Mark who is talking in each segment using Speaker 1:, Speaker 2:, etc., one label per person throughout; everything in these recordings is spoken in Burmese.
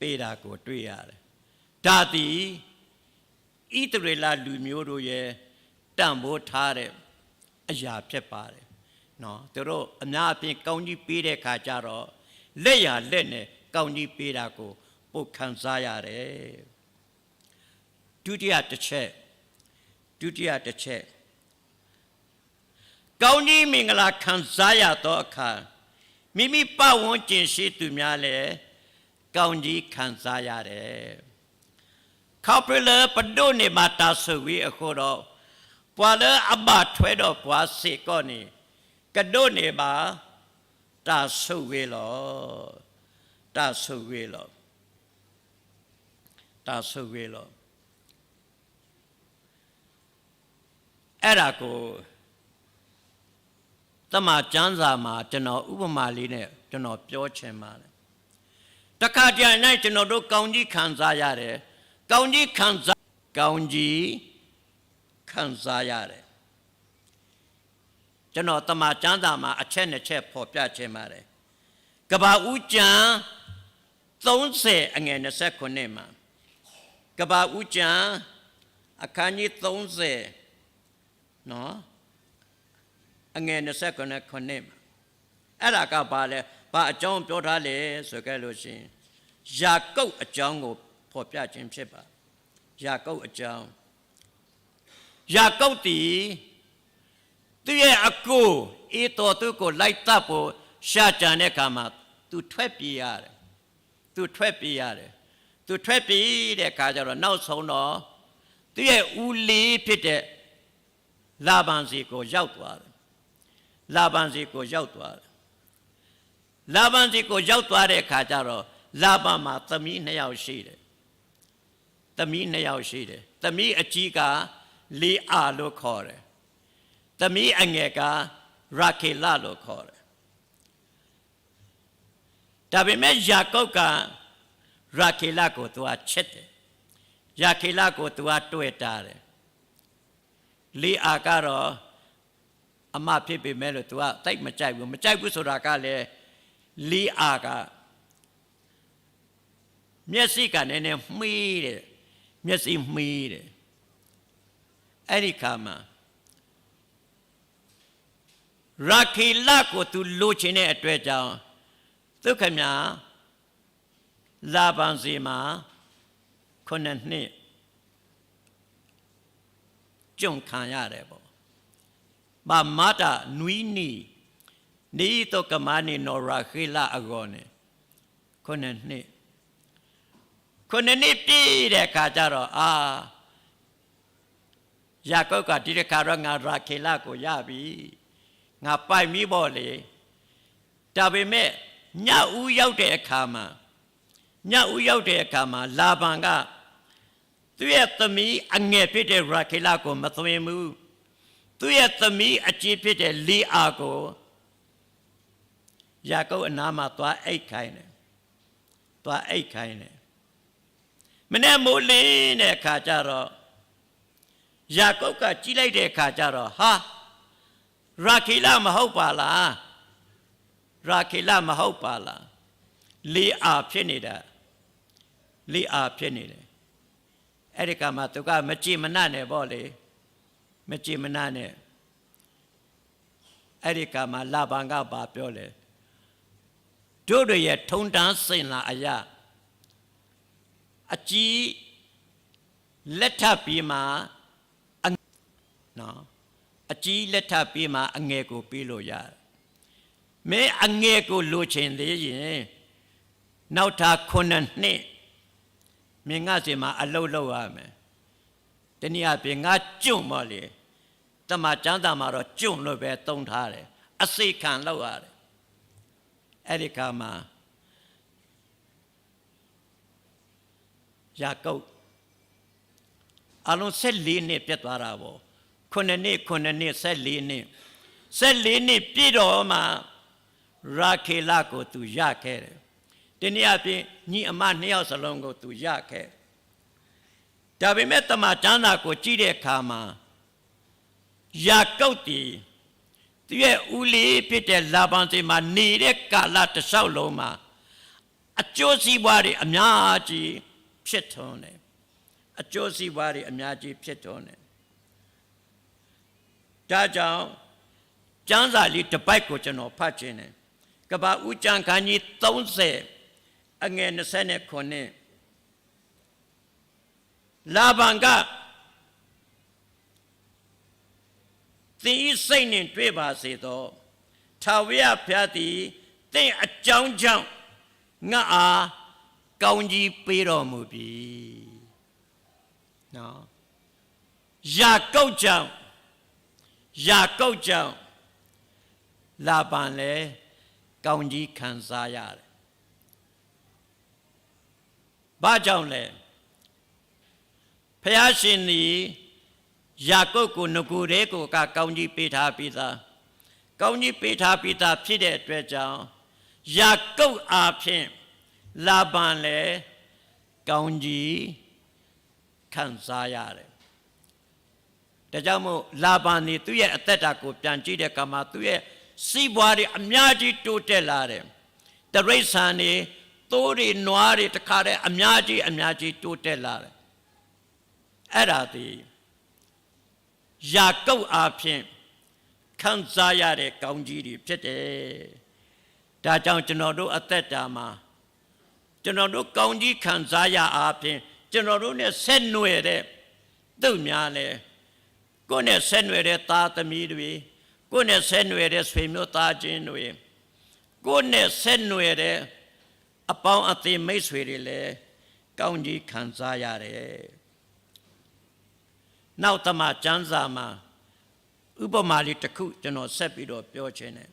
Speaker 1: ပေးတာကိုတွေ့ရတယ်ဒါသည်ဣသရေလလူမျိုးတို့ရဲ့တန်ဖိုးထားတဲ့အရာဖြစ်ပါတယ်နော်သူတို့အများအပြားကောင်းကြီးပေးတဲ့ခါကျတော့လက်ရလက်နဲ့ကောင်းကြီးပေးတာကိုပုတ်ခံစားရတယ်ဒုတိယတစ်ချက်ဒုတိယတစ်ချက်ကောင်းကြီးမင်္ဂလာခံစားရသောအခါမိမိပတ်ဝန်းကျင်ရှိသူများလည်း ကောင်းကြီးခံစားရတယ်ခေါပလပဒိုနေမတာဆဝီအခုတော့ပွာလအဘထွဲတော့ပွာစေကောနေကဒိုနေပါတာဆုဝေလောတာဆုဝေလောတာဆုဝေလောအဲ့ဒါကိုတမန်ကျမ်းစာမှာကျွန်တော်ဥပမာလေးနဲ့ကျွန်တော်ပြောချင်ပါတယ် တခါတည်း၌ကျွန်တော်တို့ကောင်းကြီးခံစားရတယ်ကောင်းကြီးခံစားကောင်းကြီးခံစားရတယ်ကျွန်တော်တမန်ကျမ်းစာမှာအချက်နှစ်ချက်ဖော်ပြချင်ပါတယ်ကဘာဦးကျမ်း30အငယ်29မှာကဘာဦးကျမ်းအခန်းကြီး30နော်အငယ်29ခုနှစ်မှာအဲ့ဒါကဘာလဲ ဘာအကြောင်းပြောထားလဲဆိုကြလို့ရှိရင်ယာကုပ်အကြောင်းကိုဖော်ပြခြင်းဖြစ်ပါယာကုပ်အကြောင်းယာကုပ်တီသူရဲ့အကိုအေတော်သူကိုလိုက်တပ်ဖို့ရှာကြံတဲ့အခါမှာသူထွက်ပြေးရတယ်သူထွက်ပြေးရတယ်သူထွက်ပြေးတဲ့အခါကျတော့နောက်ဆုံးတော့သူရဲ့ဦးလေးဖြစ်တဲ့လာဗန်စီကိုရောက်သွားတယ်လာဗန်စီကိုရောက်သွားတယ် လာဗန်စီကိုရောက်သွားတဲ့အခါကျတော့လာဗန်မှာသမီးနှစ်ယောက်ရှိတယ်သမီးနှစ်ယောက်ရှိတယ်သမီးအကြီးကလီအာလို့ခေါ်တယ်သမီးအငယ်ကရာခေလလို့ခေါ်တယ်ဒါပေမဲ့ယာကုပ်ကရာခေလကိုသူကချစ်တယ်ယာခေလကိုသူကတွေ့တာတယ်လီအာကတော့အမဖြစ်ပေမဲ့လို့ तू ကတိတ်မကြိုက်ဘူးမကြိုက်ဘူးဆိုတာကလည်း လီအာကမျက်စိကနည်းနည်းမှီးတယ်မျက်စိမှီးတယ်အဲ့ဒီခါမှာရာခီလာကို तू လိုချင်တဲ့အတွက်ကြောင့်သူခမညာလာပန်စီမှာခုနှစ်နှစ်ကြုံခံရတယ်ပေါ့မမတာနွီနီ နေတော့ကမနီနော်ရာခေလာအကောနေခုနှစ်နှစ်ခုနှစ်နှစ်ပြည့်တဲ့အခါကျတော့အာယာကုပ်ကဒီတစ်ခါတော့ငါရာခေလာကိုရပြီငါပိုက်မိပေါ့လေဒါပေမဲ့ညဦးရောက်တဲ့အခါမှာညဦးရောက်တဲ့အခါမှာလာဘန်ကသူ့ရဲ့သမီးအငယ်ဖြစ်တဲ့ရာခေလာကိုမသွင်းဘူးသူ့ရဲ့သမီးအကြီးဖြစ်တဲ့လီအာကို ယာကုပ်အနားမှာသွားအိတ်ခိုင်းတယ်သွားအိတ်ခိုင်းတယ်မနေ့မိုးလင်းတဲ့အခါကျတော့ယာကုပ်ကကြည့်လိုက်တဲ့အခါကျတော့ဟာရာခေလမဟုတ်ပါလားရာခေလမဟုတ်ပါလားလီအာဖြစ်နေတာလီအာဖြစ်နေတယ်အဲ့ဒီကမှသူကမကြည်မနှနဲ့ပေါ့လေမကြည်မနှနဲ့အဲ့ဒီကမှလာဘန်ကပါပြောလေ တို့တွေရဲ့ထုံတန်းစင်လာအရာအကြီးလက်ထပ်ပြီးမှနော်အကြီးလက်ထပ်ပြီးမှအငယ်ကိုပြီးလို့ရတယ်မင်းအငယ်ကိုလိုချင်သေးရင်နောက်ထပ်ခုနှစ်နှစ်မင်းငါစီမှာအလုတ်လောက်ရမယ်တနည်းအားဖြင့်ငါကျွန့်ပါလေတမချမ်းသာမှာတော့ကျွန့်လို့ပဲတုံးထားတယ်အစိခံလောက်ရတယ် အဲ့ဒီခါမှာယာကုပ်အလုံး14နှစ်ပြတ်သွားတာပေါ့ခုနှစ်နှစ်ခုနှစ်နှစ်14နှစ်14နှစ်ပြည့်တော့မှရာခေလကိုသူရခဲ့တယ်ဒီနေ့အပြင်ညီအမနှစ်ယောက်စလုံးကိုသူရခဲ့ဒါပေမဲ့တမန်ကျမ်းစာကိုကြည့်တဲ့အခါမှာယာကုပ်တီ သူရဲ့ဦးလေးဖြစ်တဲ့လာဘန်စီမှာနေတဲ့ကာလတစ်လျှောက်လုံးမှာအကျိုးစီးပွားတွေအများကြီးဖြစ်ထွန်းတယ်အကျိုးစီးပွားတွေအများကြီးဖြစ်ထွန်းတယ်ဒါကြောင့်ကျမ်းစာလေးတစ်ပိုက်ကိုကျွန်တော်ဖတ်ခြင်းတယ်ကပ္ပဦးကျမ်းခန်းကြီး30အငယ်29လာဘန်က သင်ဤစိတ်နှင့်တွေ့ပါစေသောထာဝရဘုရားသည်သင်အကြောင်းကြောင့်ငါအားကောင်းကြီးပေးတော်မူပြီနော်ယာကုပ်ကြောင့်ယာကုပ်ကြောင့်လာပန်လဲကောင်းကြီးခံစားရတယ်ဘာကြောင့်လဲဖះရှင်သည် ယာကုပ်ကိုငကိုယ်တည်းကိုကကောင်းကြီးပေးထားပြီးသားကောင်းကြီးပေးထားပြီးသားဖြစ်တဲ့အတွက်ကြောင့်ယာကုပ်အားဖြင့်လာပန်လဲကောင်းကြီးခံစားရတယ်ဒါကြောင့်မို့လာပန်နေသူ့ရဲ့အသက်တာကိုပြန်ကြည့်တဲ့အခါမှာသူ့ရဲ့စီးပွားတွေအများကြီးတိုးတက်လာတယ်တရိษံနေသိုးတွေနွားတွေတခါတည်းအများကြီးအများကြီးတိုးတက်လာတယ်အဲ့ဒါဒီ ယာကုပ်အားဖြင့်ခံစားရတဲ့ကောင်းကြီးတွေဖြစ်တယ်ဒါကြောင့်ကျွန်တော်တို့အသက်တာမှာကျွန်တော်တို့ကောင်းကြီးခံစားရအားဖြင့်ကျွန်တော်တို့ ਨੇ ဆက်နွယ်တဲ့သူ့များလဲကိုယ်နဲ့ဆက်နွယ်တဲ့သားသမီးတွေကိုယ်နဲ့ဆက်နွယ်တဲ့ဆွေမျိုးသားချင်းတွေကိုယ်နဲ့ဆက်နွယ်တဲ့အပေါင်းအသင်းမိတ်ဆွေတွေလည်းကောင်းကြီးခံစားရတယ် နောက်တမကျမ်းစာမှာဥပမာလေးတစ်ခုကျွန်တော်ဆက်ပြီးတော့ပြောချင်တယ်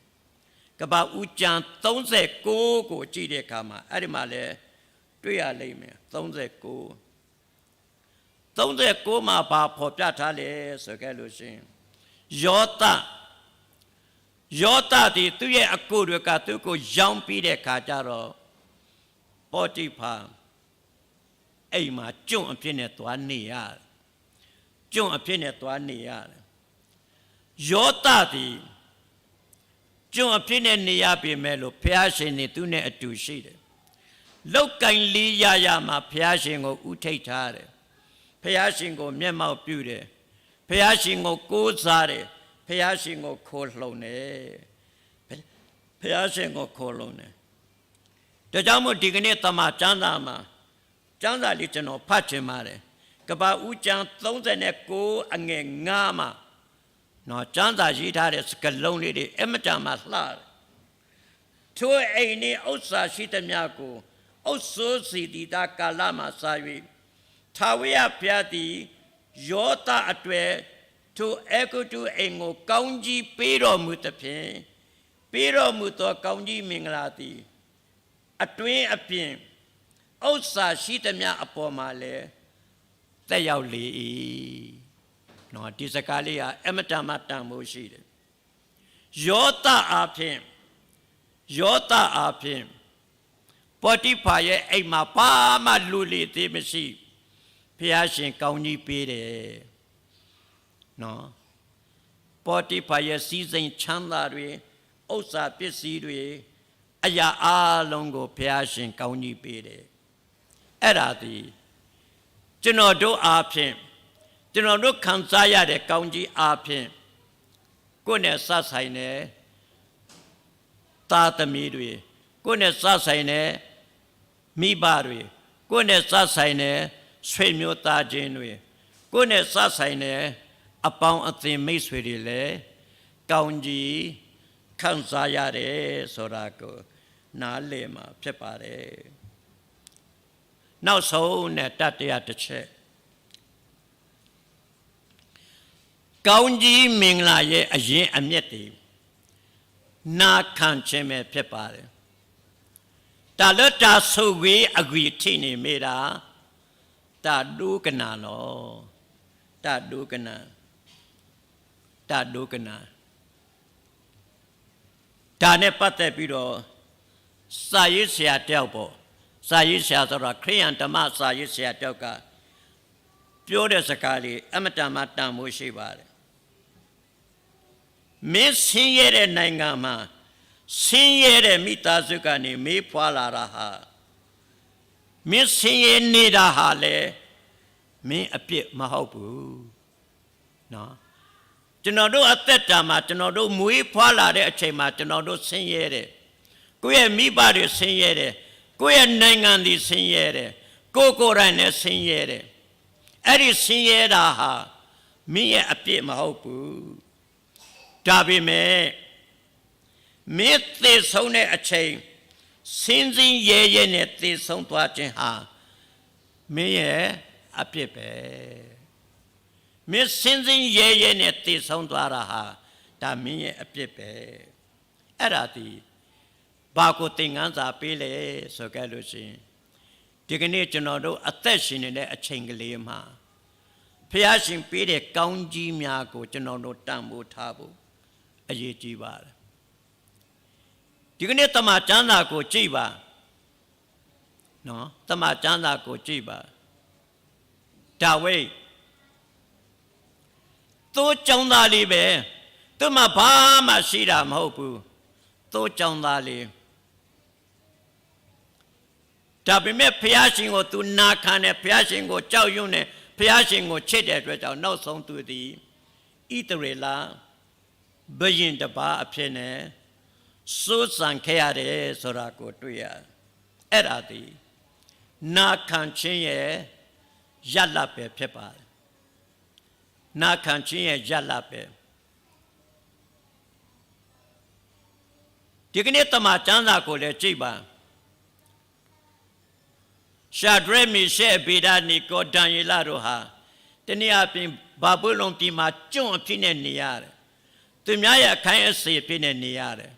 Speaker 1: ကပ္ပဦးကျမ်း39ကိုကြည့်တဲ့အခါမှာအဲ့ဒီမှာလဲတွေ့ရလိမ့်မယ်39 39မှာဘာဖော်ပြထားလဲဆိုကြလို့ရှိရင်ယောသယောသဒီသူ့ရဲ့အကိုတွေကသူ့ကိုရောင်းပြီးတဲ့ခါကျတော့ပေါ်တိဖာအိမ်မှာကျွန့်အဖြစ်နဲ့သွားနေရတယ် ကျွန့်အဖြစ်နဲ့သွားနေရတယ်ယောသဒီကျွန့်အဖြစ်နဲ့နေရပြီမဲ့လို့ဘုရားရှင်နေသူနဲ့အတူရှိတယ်လောက်ကင်လေးရရမှာဘုရားရှင်ကိုဥထိတ်ထားတယ်ဖះရှင်ကိုမျက်မှောက်ပြုတယ်ဖះရှင်ကိုကိုးစားတယ်ဖះရှင်ကိုခိုးလှုံတယ်ဖះရှင်ကိုခိုးလှုံတယ်ဒါကြောင့်မို့ဒီကနေ့တမန်ကျမ်းစာမှာကျမ်းစာလေးကျွန်တော်ဖတ်ချင်ပါတယ် ကပ္ပဦးကျမ်း39အငယ်9မှာနော်ကျမ်းစာရေးထားတဲ့စကလုံးလေးတွေအမတန်မှလှတယ်ထိုအိမ်နေဥစ္စာရှိသမျှကိုအုပ်စိုးစီတီတာကာလမှာစာ၍ထာဝရဘုရားသည်ယောသအတွေ့ထိုအေဂုတုအိမ်ကိုကောင်းကြီးပေးတော်မူသဖြင့်ပေးတော်မူသောကောင်းကြီးမင်္ဂလာသည်အတွင်းအပြင်ဥစ္စာရှိသမျှအပေါ်မှာလည်း တက်ရောက်လေ၏နော်ဒီစကားလေးကအမတမတန်ဖို့ရှိတယ်ယောသအဖြစ်ယောသအဖြစ်ပေါ်တိဖာရဲ့အိမ်မှာဘာမှလူလီသေးမရှိဘူးဖះရှင်ကောင်းကြီးပေးတယ်နော်ပေါ်တိဖာရဲ့စီးစိမ်ချမ်းသာတွေဥစ္စာပစ္စည်းတွေအရာအလုံးကိုဖះရှင်ကောင်းကြီးပေးတယ်အဲ့ဒါဒီ ကျွန်တော်တို့အားဖြင့်ကျွန်တော်တို့ခံစားရတဲ့ကောင်းကြီးအားဖြင့်ကိုယ်နဲ့စဆိုင်တဲ့သားသမီးတွေကိုယ်နဲ့စဆိုင်တဲ့မိဘတွေကိုယ်နဲ့စဆိုင်တဲ့ဆွေမျိုးသားချင်းတွေကိုယ်နဲ့စဆိုင်တဲ့အပေါင်းအသင်မိတ်ဆွေတွေလည်းကောင်းကြီးခံစားရတယ်ဆိုတာကိုနားလည်မှာဖြစ်ပါတယ် နောက်ဆုံးနဲ့တတရတစ်ချက်ကောင်းကြီးမင်္ဂလာရဲ့အရင်အမျက်တွေနာခံခြင်းပဲဖြစ်ပါတယ်တာလတာဆုဝေးအကွေထိနေမိတာတဒုကနာလောတဒုကနာတဒုကနာဒါနဲ့ပတ်သက်ပြီးတော့စာရေးဆရာတယောက်ပေါ့ စာရေးဆရာဆိုတော့ခရိယန်ဓမ္မစာရေးဆရာတယောက်ကပြောတဲ့စကားလေးအမတန်မှတန်ဖို့ရှိပါတယ်မင်းဆင်းရဲတဲ့နိုင်ငံမှာဆင်းရဲတဲ့မိသားစုကနေမေးဖွာလာတာဟာမင်းဆင်းရဲနေတာဟာလေမင်းအပြစ်မဟုတ်ဘူးနော်ကျွန်တော်တို့အသက်တာမှာကျွန်တော်တို့မွေးဖွားလာတဲ့အချိန်မှာကျွန်တော်တို့ဆင်းရဲတယ်ကိုယ့်ရဲ့မိဘတွေဆင်းရဲတယ် ကိုယ့်ရဲ့နိုင်ငံတွေဆင်းရဲတယ်ကိုယ်ကိုယ်တိုင်လည်းဆင်းရဲတယ်အဲ့ဒီဆင်းရဲတာဟာမင်းရဲ့အပြစ်မဟုတ်ဘူးဒါပေမဲ့မင်းသေဆုံးတဲ့အချိန်စင်းစင်းရဲရဲနဲ့သေဆုံးသွားခြင်းဟာမင်းရဲ့အပြစ်ပဲမင်းစင်းစင်းရဲရဲနဲ့သေဆုံးသွားတာဟာဒါမင်းရဲ့အပြစ်ပဲအဲ့ဒါဒီ ဘာကိုသင်ခန်းစာပေးလဲဆိုကြလို့ရှိရင်ဒီကနေ့ကျွန်တော်တို့အသက်ရှင်နေတဲ့အချိန်ကလေးမှာဖះရှင်ပေးတဲ့ကောင်းကြီးများကို ကျွန်တော်တို့တန်ဖိုးထားဖို့အရေးကြီးပါတယ်ဒီကနေ့တမန်ကျမ်းစာကိုကြည့်ပါနော်တမန်ကျမ်းစာကိုကြည့်ပါဒါဝိဒ်သူကြောင်းသားလေးပဲသူမှဘာမှရှိတာမဟုတ်ဘူးသူကြောင်းသားလေး ဒါပေမဲ့ဖះရှင်ကို तू နာခံတယ်ဖះရှင်ကိုကြောက်ရွံ့တယ်ဖះရှင်ကိုချစ်တဲ့အတွက်ကြောင့်နောက်ဆုံးသူသည်ဣတရေလဘယင်တပါအဖြစ်နဲ့စိုးစံခဲ့ရတယ်ဆိုတာကိုတွေ့ရအဲ့ဒါဒီနာခံခြင်းရဲ့ရလတ်ပဲဖြစ်ပါတယ်နာခံခြင်းရဲ့ရလတ်ပဲဒီကနေ့တမန်ကျမ်းစာကိုလည်းကြည့်ပါ ရှာဒရမီရှေဗေဒာနီကိုဒံယေလတို့ဟာတနည်းအားဖြင့်ဘာဘူးလုံပြည်မှာကျွန့်အဖြစ်နဲ့နေရတယ်သူများရဲ့အခိုင်းအစေအဖြစ်နဲ့နေရတယ်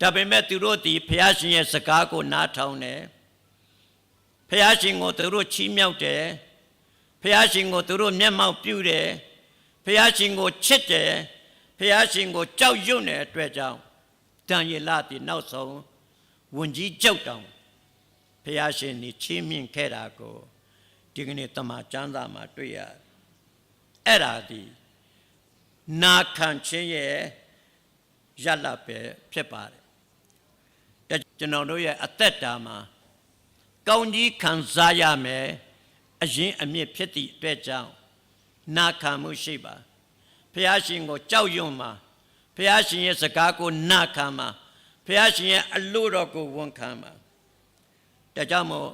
Speaker 1: ဒါပေမဲ့သူတို့ဒီဖះရှင်ရဲ့စကားကိုနားထောင်တယ်ဖះရှင်ကိုသူတို့ချီးမြှောက်တယ်ဖះရှင်ကိုသူတို့မျက်မှောက်ပြုတယ်ဖះရှင်ကိုချစ်တယ်ဖះရှင်ကိုကြောက်ရွံ့တဲ့အတွက်ကြောင့်တန်ရလတိနောက်ဆုံးဝန်ကြီးကြောက်တောင် ဖះရှင်นี่ချီးမြှင့်ခဲ့တာကိုဒီကနေ့တမန်ကျမ်းစာမှာတွေ့ရတယ်အဲ့ဒါဒီနာခံခြင်းရဲ့ရလတ်ပဲဖြစ်ပါတယ်ဒါကျွန်တော်တို့ရဲ့အသက်တာမှာကောင်းကြီးခံစားရမယ်အရင်အမြင့်ဖြစ်သည့်အတွက်ကြောင့်နာခံမှုရှိပါဖះရှင်ကိုကြောက်ရွံ့မှာဖះရှင်ရဲ့စကားကိုနာခံမှာဖះရှင်ရဲ့အလို့တော်ကိုဝန်ခံမှာ ဒါကြောင့်မို့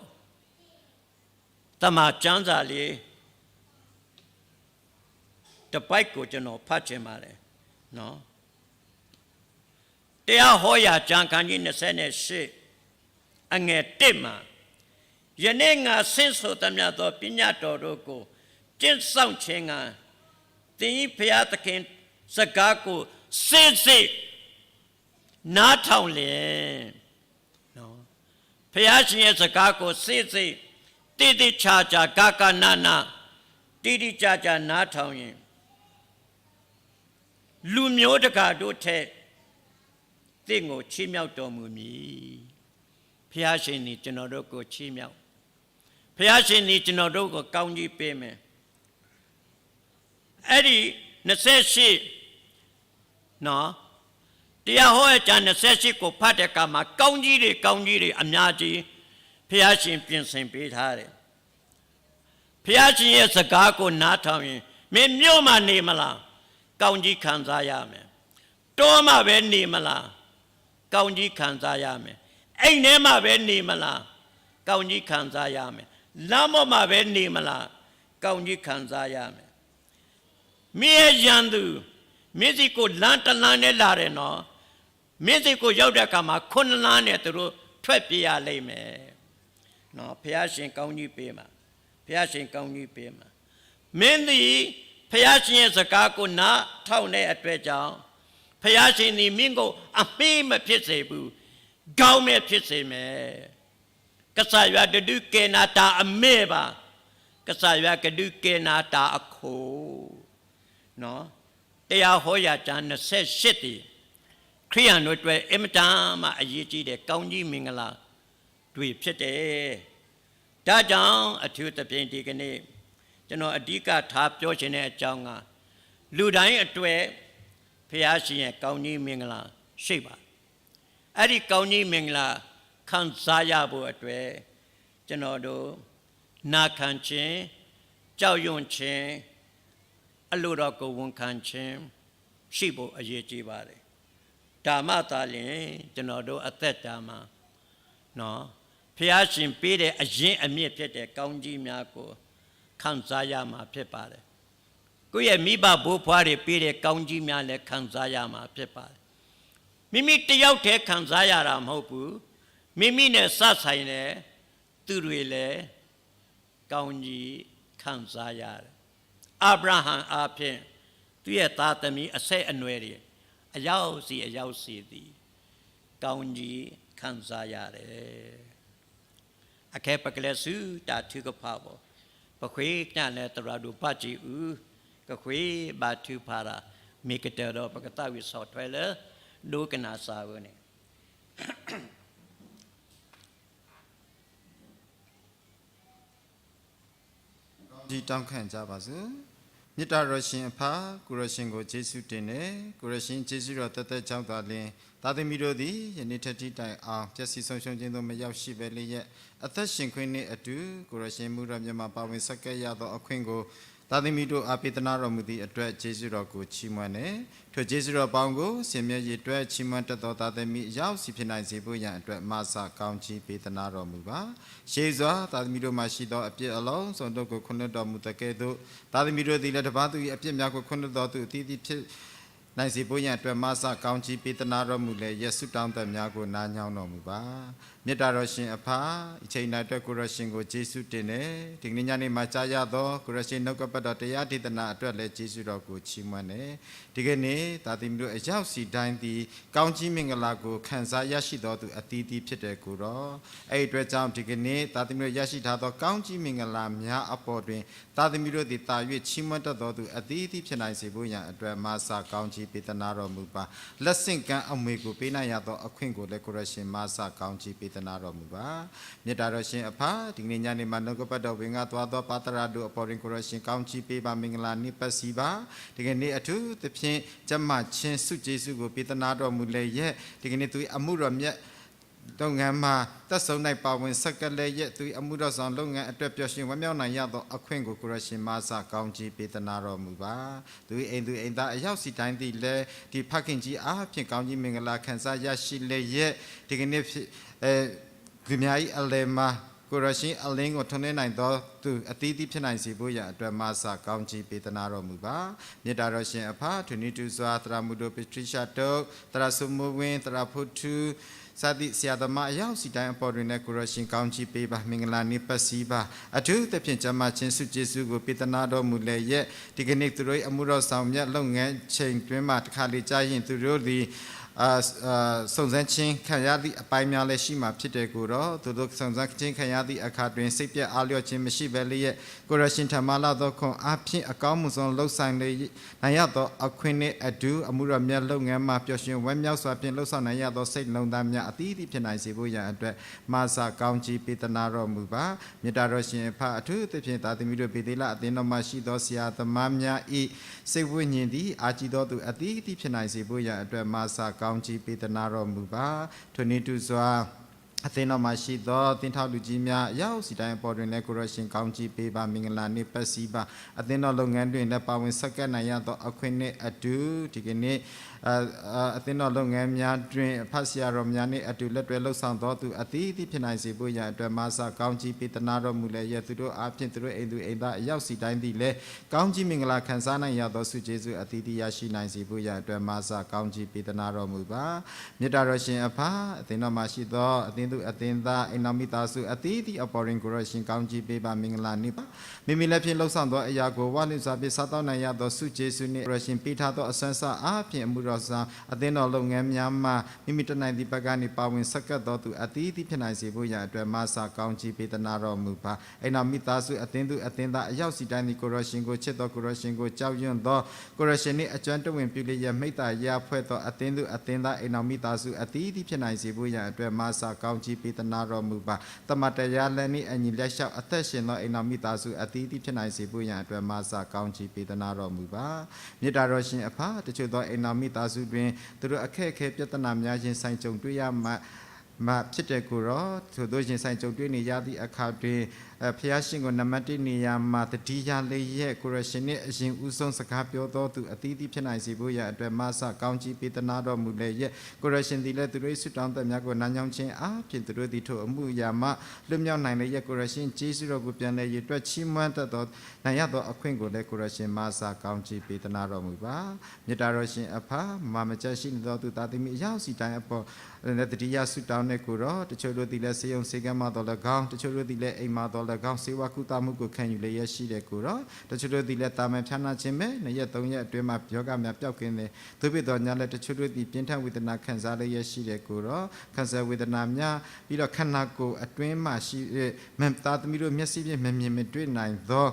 Speaker 1: တမန်ကျမ်းစာလေးတပိုက်ကိုကျွန်တော်ဖတ်ချင်ပါတယ်နော်တရားဟောရာကြံခန်းကြီး28အငယ်1မှာယနေ့ငါဆင့်ဆိုသမျှသောပညာတော်တို့ကိုကျင့်ဆောင်ခြင်းကသင်ဤဖျားသခင်စကားကိုစစ်စစ်နားထောင်လျင်နော် ဖျားရှင်ရဲ့စကားကိုစစ်စစ်တိတိချာချာကာကနာနာတိတိကျကျနားထောင်ရင်လူမျိုးတကာတို့ထက်တင့်ကိုချီးမြှောက်တော်မူမည်ဖះရှင်นี่ကျွန်တော်တို့ကိုချီးမြှောက်ဖះရှင်นี่ကျွန်တော်တို့ကိုကောင်းကြီးပေးမယ်အဲ့ဒီ28နော် တရားဟောအကျမ်း28ကိုဖတ်တဲ့အခါမှာကောင်းကြီးတွေကောင်းကြီးတွေအများကြီးဖះရှင်ပြင်ဆင်ပေးထားတယ်ဖះရှင်ရဲ့စကားကိုနားထောင်ရင်မင်းမြို့မှာနေမလားကောင်းကြီးခံစားရမယ်တောမှာပဲနေမလားကောင်းကြီးခံစားရမယ်အိမ်ထဲမှာပဲနေမလားကောင်းကြီးခံစားရမယ်လမ်းပေါ်မှာပဲနေမလားကောင်းကြီးခံစားရမယ်မင်းရဲ့ရန်သူမင်းစီကိုလမ်းတလမ်းနဲ့လာတယ်နော် မင်းစီကိုရောက်တဲ့အခါမှာခုနှစ်လမ်းနဲ့သူတို့ထွက်ပြေးရလိမ့်မယ်နော်ဘုရားရှင်ကောင်းကြီးပေးမှာဘုရားရှင်ကောင်းကြီးပေးမှာမင်းသည်ဖះရှင်ရဲ့စကားကိုနားထောင်တဲ့အတွက်ကြောင့်ဖះရှင်ဒီမင်းကိုအမေးမဖြစ်စေဘူးကောင်းမဲ့ဖြစ်စေမယ်ကဆာရွာတတုကေနာတာအမေပါကဆာရွာကတုကေနာတာအခိုနော်တရားဟောရာကျမ်း28တည် ခရိယန်တို့အတွက်အင်မတန်မှအရေးကြီးတဲ့ကောင်းကြီးမင်္ဂလာတွေဖြစ်တယ်ဒါကြောင့်အထူးသဖြင့်ဒီကနေ့ကျွန်တော်အဓိကထားပြောချင်တဲ့အကြောင်းကလူတိုင်းအတွေ့ဖះရှင်ရဲ့ကောင်းကြီးမင်္ဂလာရှိပါအဲ့ဒီကောင်းကြီးမင်္ဂလာခံစားရဖို့အတွက်ကျွန်တော်တို့နာခံခြင်းကြောက်ရွံ့ခြင်းအလိုတော်ကိုဝန်ခံခြင်းရှိဖို့အရေးကြီးပါတယ် ဓမ္မသာလျှင်ကျွန်တော်တို့အသက်တာမှာနော်ဖျားရှင်ပေးတဲ့အရင်အမြင့်ဖြစ်တဲ့ကောင်းကြီးများကိုခံစားရမှာဖြစ်ပါတယ်ကိုယ့်ရဲ့မိဘဘိုးဘွားတွေပေးတဲ့ကောင်းကြီးများလည်းခံစားရမှာဖြစ်ပါတယ်မိမိတယောက်တည်းခံစားရတာမဟုတ်ဘူးမိမိနဲ့စဆိုင်တဲ့သူတွေလည်းကောင်းကြီးခံစားရတယ်အာဗြဟံအားဖြင့်သူရဲ့သားသမီးအဆက်အနွယ်တွေ အရောက်စီအရောက်စီသည်ကောင်းကြီးခံစားရတယ်အခဲပကလစုတာထုကဖဘောပခွေကနလည်းတရဒုပကြည်ဥကခွေဘာထုဖာရာမေကတေရောပကတဝိဆောထွဲလေဒုကနာစာဝနေ
Speaker 2: ဒီတောင်းခံကြပါစို့ မေတ္တာတော်ရှင်အဖာကိုရရှင်ကိုကျေးဇူးတင်တယ်ကိုရရှင်ကျေးဇူးတော်တသက်ကြောင့်သာလင်သာသမီတို့သည်ယနေ့ထက်ထိတိုင်အောင်ပျက်စီးဆုံးရှုံးခြင်းသို့မရောက်ရှိပဲလျက်အသက်ရှင်ခွင့်နှင့်အတူကိုရရှင်မူတော်မြတ်မှာပါဝင်ဆက်ကပ်ရသောအခွင့်ကို သာသမီတို့အပိတနာတော်မူသည့်အတွက်ကျေးဇူးတော်ကိုချီးမွမ်းတယ်ထိုကျေးဇူးတော်ပေါင်းကိုဆင်မြတ်ရည်အတွက်ချီးမွမ်းတတ်သောသာသမီအရောက်စီဖြစ်နိုင်စေဖို့ရန်အတွက်မဆာကောင်းချီးပေးသနာတော်မူပါရှေးစွာသာသမီတို့မှာရှိသောအပြစ်အလုံးစုံတို့ကိုခွင့်လွှတ်တော်မူတကဲ့သို့သာသမီတို့သည်လည်းတပါးသူ၏အပြစ်များကိုခွင့်လွှတ်တော်သူအသီးသီးဖြစ်နိုင်စေဖို့ရန်အတွက်မဆာကောင်းချီးပေးသနာတော်မူလေယေဆုတောင်းသက်များကိုနားညောင်းတော်မူပါ မေတ္တာတော်ရှင်အဖာအချိန်တိုင်းအတွက်ကိုရရှင်ကိုကျေးဇူးတင်တယ်ဒီကနေ့ညနေမှာကြားရသောကိုရရှင်နှုတ်ကပတ်တော်တရားဒေသနာအတွက်လည်းကျေးဇူးတော်ကိုချီးမွမ်းတယ်ဒီကနေ့သာသမီတို့အရောက်စီတိုင်းသည်ကောင်းကြီးမင်္ဂလာကိုခံစားရရှိတော်သူအသီးသီးဖြစ်တဲ့ကိုတော်အဲ့ဒီအတွက်ကြောင့်ဒီကနေ့သာသမီတို့ရရှိထားသောကောင်းကြီးမင်္ဂလာများအပေါ်တွင်သာသမီတို့သည်တာ၍ချီးမွမ်းတတ်တော်သူအသီးသီးဖြစ်နိုင်စေဖို့ရန်အတွက်မာစာကောင်းကြီးပေးသနာတော်မူပါလက်ဆင့်ကမ်းအမွေကိုပေးနိုင်ရသောအခွင့်ကိုလည်းကိုရရှင်မာစာကောင်းကြီးပေးသနာတော်မူပါမေတ္တာတော်ရှင်အဖဒီကနေ့ညနေမှာနှုတ်ကပတ်တော်ဝင်ကသွားသောပါတရာတို့အပေါ်တွင်ကိုရရှင်ကောင်းကြီးပေးပါမင်္ဂလာနိပတ်စီပါဒီကနေ့အထူးသဖြင့်ကျမ်းမာခြင်းစုကျေးဇူးကိုပေးသနာတော်မူလေရဲ့ဒီကနေ့သူ၏အမှုတော်မြတ် လုပ်ငန်းမှာတက်ဆုံ၌ပါဝင်ဆက်ကလေးရဲ့သူ၏အမှုတော်ဆောင်လုပ်ငန်းအတွက်ပျော်ရွှင်ဝမ်းမြောက်နိုင်ရသောအခွင့်ကိုကိုရရှင်မာစာကောင်းကြီးပေးသနာတော်မူပါသူ၏အိမ်သူအိမ်သားအရောက်စီတိုင်းသည်လည်းဒီဖခင်ကြီးအားဖြင့်ကောင်းကြီးမင်္ဂလာခံစားရရှိလေရဲ့ဒီကနေ့ဖြစ်အဲသူများ၏အလယ်မှာ ကိုရရှင်အလင်းကိုထွန်းနေနိုင်သောသူအသီးသီးဖြစ်နိုင်စေဖို့ရန်အတွက်မဆာကောင်းကြီးပေးသနာတော်မူပါမေတ္တာတော်ရှင်အဖထွနီတူစွာသရမှုတို့ပထရိရှာတုတ်သရဆုမဝင်းသရဖုထုစသည်ဆရာသမားအရောက်စီတိုင်းအပေါ်တွင်လည်းကိုရရှင်ကောင်းချီးပေးပါမင်္ဂလာနိပတ်စီပါအထူးသဖြင့်ကျမ်းမာခြင်းစုကျေးဇူးကိုပေးသနာတော်မူလေရဲ့ဒီကနေ့သူတို့၏အမှုတော်ဆောင်မြတ်လုပ်ငန်းချိန်တွင်မှတစ်ခါလေကြာရင်သူတို့သည် အာအာစုံစမ်းခြင်းခံရသည့်အပိုင်းများလည်းရှိမှဖြစ်တယ်ကိုတော့သူတို့စုံစမ်းခြင်းခံရသည့်အခါတွင်စိတ်ပြတ်အားလျော့ခြင်းမရှိဘဲလျက်ကိုရရှင်ထမလာသောခွန်အားဖြင့်အကောင်းမှုဆုံးလှုပ်ဆောင်လေနိုင်ရသောအခွင့်နှင့်အတူအမှုတော်မြတ်လုပ်ငန်းမှာပျော်ရွှင်ဝမ်းမြောက်စွာဖြင့်လှုပ်ဆောင်နိုင်ရသောစိတ်လုံးသားများအသီးသီးဖြစ်နိုင်စေဖို့ရန်အတွက်မာစာကောင်းကြီးပေးသနာတော်မူပါမေတ္တာတော်ရှင်အဖအထူးသဖြင့်သာသမီတို့ဗေဒလအသင်းတော်မှာရှိသောဆရာသမားများဤစိတ်ဝိညာဉ်သည်အာကြည်သောသူအသီးသီးဖြစ်နိုင်စေဖို့ရန်အတွက်မာစာကောင်းကြီးပေးသနာတော်မူပါထိုနည်းတူစွာအသင်းတော်မှာရှိသောသင်ထောက်လူကြီးများအရောက်စီတိုင်းအပေါ်တွင်လည်းကိုရရှင်ကောင်းကြီးပေးပါမင်္ဂလာနှင့်ပတ်စီပါအသင်းတော်လုပ်ငန်းတွင်လည်းပါဝင်ဆက်ကပ်နိုင်ရသောအခွင့်နှင့်အတူဒီကနေ့ အာအာအသင်းတော်လုပ်ငန်းများတွင်ဖတ်ဆရာတော်များနှင့်အတူလက်တွဲလှုပ်ဆောင်သောသူအသီးသီးဖြစ်နိုင်စေဖို့ရန်အတွက်မာစာကောင်းကြီးပေးသနာတော်မူလည်းရသူတို့အားဖြင့်သူတို့အိမ်သူအိမ်သားအရောက်စီတိုင်းသည်လည်းကောင်းကြီးမင်္ဂလာခံစားနိုင်ရသောဆုကျေးဇူးအသီးသီးရရှိနိုင်စေဖို့ရန်အတွက်မာစာကောင်းကြီးပေးသနာတော်မူပါမေတ္တာတော်ရှင်အဖအသင်းတော်မှာရှိသောအသင်းသူအသင်းသားအိမ်တော်မိသားစုအသီးသီးအပေါ်တွင်ကိုရရှင်ကောင်းကြီးပေးပါမင်္ဂလာနှင့်ပါမိမိလက်ဖြင့်လှုပ်ဆောင်သောအရာကိုဝါနိစွာဖြင့်စားတောင်းနိုင်ရသောဆုကျေးဇူးနှင့်ရရှင်ပေးထားသောအဆန်းစအားဖြင့်အမှုတော်ဆောင်အသင်းတော်လုပ်ငန်းများမှမိမိတတ်နိုင်သည့်ဘက်ကနေပါဝင်ဆက်ကပ်သောသူအသီးသီးဖြစ်နိုင်စေဖို့ရန်အတွက်မဆာကောင်းကြီးပေးသနာတော်မူပါအိမ်တော်မိသားစုအသင်းသူအသင်းသားအရောက်စီတိုင်းသည်ကိုရရှင်ကိုချစ်သောကိုရရှင်ကိုကြောက်ရွံ့သောကိုရရှင်နှင့်အကျွမ်းတဝင်ပြုလျက်မိတ္တာရဖွဲ့သောအသင်းသူအသင်းသားအိမ်တော်မိသားစုအသီးသီးဖြစ်နိုင်စေဖို့ရန်အတွက်မဆာကောင်းကြီးပေးသနာတော်မူပါတမန်တရားလည်းနှင့်အညီလက်လျှောက်အသက်ရှင်သောအိမ်တော်မိသားစုအသီးသီးဖြစ်နိုင်စေဖို့ရန်အတွက်မဆာကောင်းကြီးပေးသနာတော်မူပါမေတ္တာတော်ရှင်အဖတချို့သောအိမ်တော်မိသားစုတွင်သူတို့အခက်အခဲပြဿနာများခြင်းဆိုင်ကြုံတွေ့ရမှမဖြစ်တဲ့ကိုတော့သူတို့ရင်ဆိုင်ကြုံတွေ့နေရသည့်အခါတွင် အဖျားရှင်ကိုနံပါတ်1နေရာမှာတတိယလေးရဲ့ကိုရရှင်နှင့်အရင်ဦးဆုံးစကားပြောတော်သူအသီးသီးဖြစ်နိုင်စေဖို့ရအတွက်မဆကောင်းကြီးပေးသနာတော်မူလေရဲ့ကိုရရှင်သည်လည်းသူတို့၏ဆုတောင်းသက်များကိုနာညောင်းခြင်းအားဖြင့်သူတို့သည်ထိုအမှုရာမှလွတ်မြောက်နိုင်လေရဲ့ကိုရရှင်ကျေးဇူးတော်ကိုပြန်လဲရအတွက်ချီးမွမ်းတတ်သောနိုင်ရသောအခွင့်ကိုလည်းကိုရရှင်မဆကောင်းကြီးပေးသနာတော်မူပါမေတ္တာတော်ရှင်အဖမာမချက်ရှိနေသောသူသားသမီးအရောက်စီတိုင်းအပေါ် လည်းတတိယဆုတောင်းတဲ့ကိုတော့တချို့တို့ဒီလည်းစေယုံစေကမ်းမတော်လည်းကောင်းတချို့တို့ဒီလည်းအိမ်မတော်လည်းကောင်းစေဝကုသမှုကိုခံယူလျက်ရှိတဲ့ကိုတော့တချို့တို့ဒီလည်းတာမန်ဖြာနာခြင်းပဲနှစ်ရက်သုံးရက်အတွင်းမှာယောဂများပျောက်ကင်းတယ်သို့ဖြစ်တော်ညာလည်းတချို့တို့ဒီပြင်းထန်ဝေဒနာခံစားလျက်ရှိတဲ့ကိုတော့ခံစားဝေဒနာများပြီးတော့ခန္ဓာကိုယ်အတွင်းမှာရှိတဲ့မန်သားသမီးတို့မျက်စိဖြင့်မမြင်မတွေ့နိုင်သော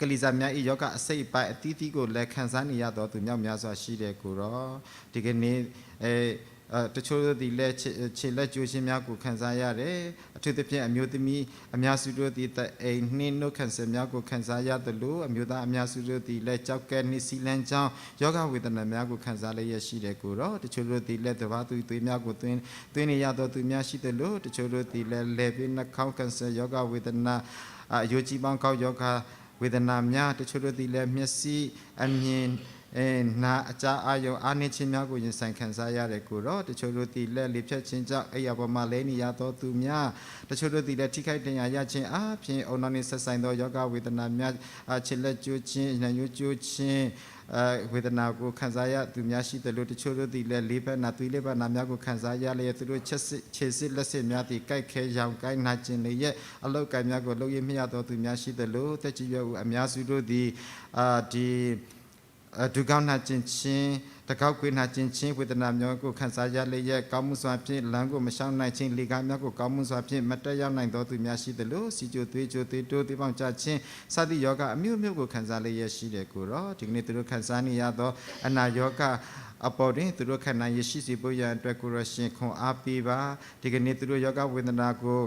Speaker 2: ကလေးစားများဤယောဂအစိတ်အပိုင်းအသီးသီးကိုလည်းခံစားနေရတော့သူမြောက်များစွာရှိတဲ့ကိုတော့ဒီကနေ့အဲအဲ တချို့ဒီလက်ခြေခြေလက်ကျိုးရှင်များကိုခံစားရတယ်အထူးသဖြင့်အမျိုးသမီးအများစုတို့ဒီတဲ့အိမ်နှင်းနှုတ်ခန့်စများကိုခံစားရတယ်လို့အမျိုးသားအများစုတို့ဒီလက်ကြောက်ကဲနှစီလန်းချောင်းယောဂဝေဒနာများကိုခံစားလျက်ရှိတဲ့ကိုတော့တချို့တို့ဒီလက်တဘာသူသွေးများကိုသွင်းသွင်းနေရတော့သူများရှိတယ်လို့တချို့တို့ဒီလက်လေပြင်းနှာခေါင်းကန်ဆာယောဂဝေဒနာအအယိုကြီးပေါင်းကောက်ယောဂဝေဒနာများတချို့တို့သည်လည်းမျက်စိအမြင် အဲနာအကြအာယုံအာနေခြင်းများကိုရင်ဆိုင်ခံစားရတဲ့ကိုတော့တချို့တို့သည်လည်းလေဖြတ်ခြင်းကြောင့်အဲ့ရပေါ်မှာလဲနေရသောသူများတချို့တို့သည်လည်းထိခိုက်ဒဏ်ရာရခြင်းအပြင်အုံနောက်နှင့်ဆက်ဆိုင်သောယောဂဝေဒနာများအချစ်လက်ကျိုးခြင်းဉာဏ်ညိုးကျိုးခြင်းအဲဝေဒနာကိုခံစားရသူများရှိတယ်လို့တချို့တို့သည်လည်းလေးဘက်နာသွေးလေးဘက်နာများကိုခံစားရလျက်သူတို့ချက်စစ်ခြေစစ်လက်စစ်များသည်ကြိုက်ခဲရောင်ကိုင်းနာခြင်းလေရဲ့အလောက်ကံများကိုလှုပ်ရမြရသောသူများရှိတယ်လို့တက်ကြည်ရွယ်အများစုတို့သည်အာဒီအ ဒုကောင်းနာခြင်းချင်းတကောက်ကွေးနာခြင်းချင်းဝေဒနာများကိုခံစားရလျက်ကောင်းမှုစွာဖြင့်လမ်းကိုမရှောင်နိုင်ခြင်းလေကားများကိုကောင်းမှုစွာဖြင့်မတက်ရောက်နိုင်သောသူများရှိတယ်လို့စီကြိုသွေးကြိုသွေးတိုးသွေးပေါင်းကြခြင်းစသည့်ယောဂအမျိုးမျိုးကိုခံစားလျက်ရှိတယ်ကိုတော့ဒီကနေ့သူတို့ခံစားနေရသောအနာယောဂအပေါ်တွင်သူတို့ခန္ဓာရရှိစေဖို့ရန်အတွက်ကိုရရှင်ခွန်အားပေးပါဒီကနေ့သူတို့ယောဂဝေဒနာကို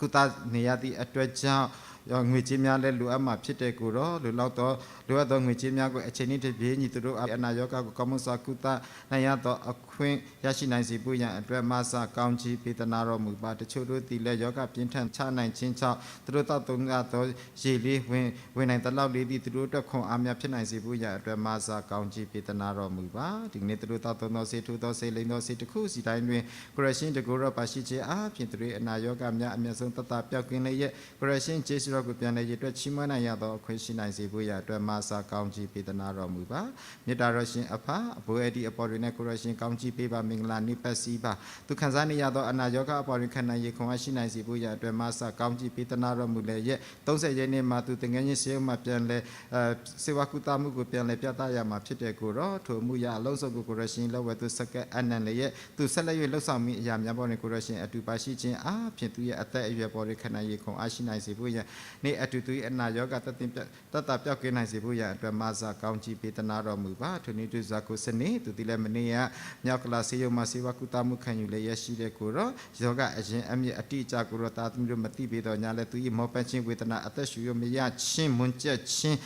Speaker 2: ကုသနေရသည့်အတွက်ကြောင့် ရောငွေကြေးများလည်းလိုအပ်မှာဖြစ်တဲ့ကိုတော့လူလောက်တော့လိုအပ်သောငွေကြေးများကိုအချိန်နည်းတစ်ပြေးညီသူတို့အနာယောဂကိုကောင်းမွန်စွာကုသနိုင်ရသောအခွင့်ရရှိနိုင်စေဖို့ရန်အတွက်မဆကောင်းချီးပေးသနာတော်မူပါတချို့တို့ဒီလည်းယောဂပြင်းထန်ချနိုင်ခြင်းကြောင့်သူတို့တောက်သုံးရသောရေလေးဝင်ဝင်နိုင်တဲ့လောက်လေးသည်သူတို့အတွက်ခွန်အားများဖြစ်နိုင်စေဖို့ရန်အတွက်မဆကောင်းချီးပေးသနာတော်မူပါဒီကနေ့သူတို့တောက်သုံးသောစေထုသောစေလိမ်သောစေတစ်ခုစီတိုင်းတွင်ကိုရရှင်တကူရောပါရှိခြင်းအားဖြင့်သူတို့အနာယောဂများအမျက်ဆုံးတတပျောက်ကင်းလျက်ကိုရရှင်ကျေးဇူးတော်ကိုပြန်လည်ရအတွက်ချီးမွမ်းနိုင်ရသောအခွင့်ရှိနိုင်စေဖို့ရအတွက်မဆကောင်းချီးပေးသနာတော်မူပါမေတ္တာတော်ရှင်အဖအဘိုးအဒီအပေါ်တွင်နဲ့ကိုရရှင်ကောင်းချီးပေးပါမင်္ဂလာနိပတ်စီပါသူခံစားနေရသောအနာယောဂအပေါ်တွင်ခန္ဓာရည်ခွန်အားရှိနိုင်စေဖို့ရအတွက်မဆကောင်းချီးပေးသနာတော်မူလေရဲ့30ရက်နေ့မှာသူတငယ်ချင်းရှေးမှာပြန်လဲအဲစေဝကုသမှုကိုပြန်လဲပြသရမှာဖြစ်တဲ့ကိုတော့ထိုမှုရအလုံးစုံကိုကိုရရှင်လောက်ဝဲသူစကက်အနန္တရဲ့သူဆက်လက်၍လှုပ်ဆောင်မိအရာများပေါ်တွင်ကိုရရှင်အတူပါရှိခြင်းအားဖြင့်သူရဲ့အသက်အရွယ်ပေါ်တွင်ခန္ဓာရည်ခွန်အားရှိနိုင်စေဖို့ရနေ့အတူတူ၏အနာယောဂတတ်တင်ပြတတ်တာပြောက်ကင်းနိုင်စေဖို့ရအတွက်မဆကောင်းချီးပေးသနာတော်မူပါထိုနည်းတူဇာကိုစနေသူဒီလည်းမနေ့ကမြောက်ကလာစေယုံမှာစေဝကုသမှုခံယူလည်းရရှိတဲ့ကိုတော့ယောဂအရင်အမြင့်အတိအကျကိုတော့တာသမီးတို့မသိပေတော့ညာလဲသူ၏မောပန်းချင်းဝေဒနာအသက်ရှူရမရချင်းမွန်ကျက်ချင်း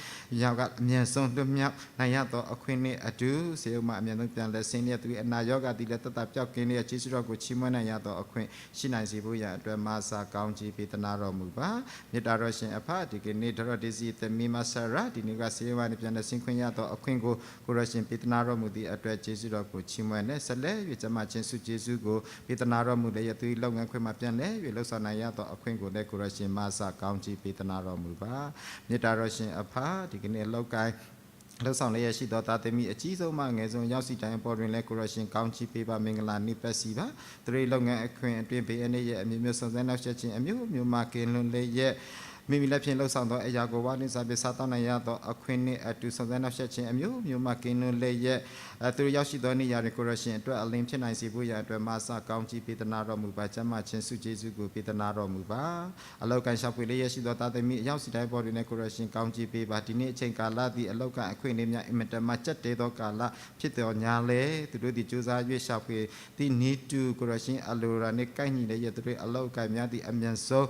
Speaker 2: ယောဂအမြန်ဆုံးလွတ်မြောက်နိုင်ရသောအခွင့်နဲ့အတူစေယုံမှာအမြန်ဆုံးပြန်လဲဆင်းရဲသူ၏အနာယောဂဒီလည်းတတ်တာပြောက်ကင်းတဲ့ကျေးဇူးတော်ကိုချီးမွမ်းနိုင်ရသောအခွင့်ရှိနိုင်စေဖို့ရအတွက်မဆကောင်းချီးပေးသနာတော်မူပါမေတ္တာတော်ရှင်အဖဒီကနေ့တော်ဒေစီသမီမဆရာဒီနေ့ကစေယုံမှာပြန်လဲဆင်းခွင့်ရသောအခွင့်ကိုကိုရရှင်ပေးသနာတော်မူသည့်အတွက်ကျေးဇူးတော်ကိုချီးမွမ်းနဲ့ဆက်လက်၍ကျမချင်းစုကျေးဇူးကိုပေးသနာတော်မူတဲ့ရသူ၏လုပ်ငန်းခွင့်မှာပြန်လဲ၍လှုပ်ဆောင်နိုင်ရသောအခွင့်ကိုလည်းကိုရရှင်မဆကောင်းချီးပေးသနာတော်မူပါမေတ္တာတော်ရှင်အဖဒီကနေ့လောက်ကိုင်းလှုပ်ဆောင်လျက်ရှိသောသားသမီးအကြီးဆုံးမှငယ်ဆုံးရောက်စီတိုင်းပေါ်တွင်လည်းကိုရရှင်ကောင်းချီးပေးပါမင်္ဂလာနိပတ်စီပါသူတို့လုပ်ငန်းအခွင့်အတွင်းဘေးအနေရဲ့အမျိုးမျိုးစုံစမ်းနောက်ဆက်ခြင်းအမျိုးမျိုးမှကင်းလွန်လျက် မိမိလက်ဖြင့်လှုပ်ဆောင်သောအရာကိုဝါနှင့်စာပေစားတောင်းနိုင်ရသောအခွင့်နှင့်အတူစုံစမ်းနောက်ဆက်ခြင်းအမျိုးမျိုးမှကင်းလွန်လျက်အဲသူတို့ရောက်ရှိသောနေရာတွေကိုရရှင်အတွက်အလင်းဖြစ်နိုင်စေဖို့ရအတွက်မဆကောင်းချီးပေးသနာတော်မူပါကျမ်းမာခြင်းစုကျေးဇူးကိုပေးသနာတော်မူပါအလောက်ကန်လျှောက်ပွေလေးရရှိသောသားသမီးအရောက်စီတိုင်းပေါ်တွင်လည်းကိုရရှင်ကောင်းချီးပေးပါဒီနေ့အချိန်ကာလသည်အလောက်ကန်အခွင့်အရေးများအင်မတန်မှကြက်တဲသောကာလဖြစ်တော်ညာလေသူတို့သည်ကြိုးစား၍လျှောက်ပွေသည်နီတူကိုရရှင်အလိုရာနှင့်ကိုက်ညီလည်းရသူတို့အလောက်ကန်များသည်အမြန်ဆုံး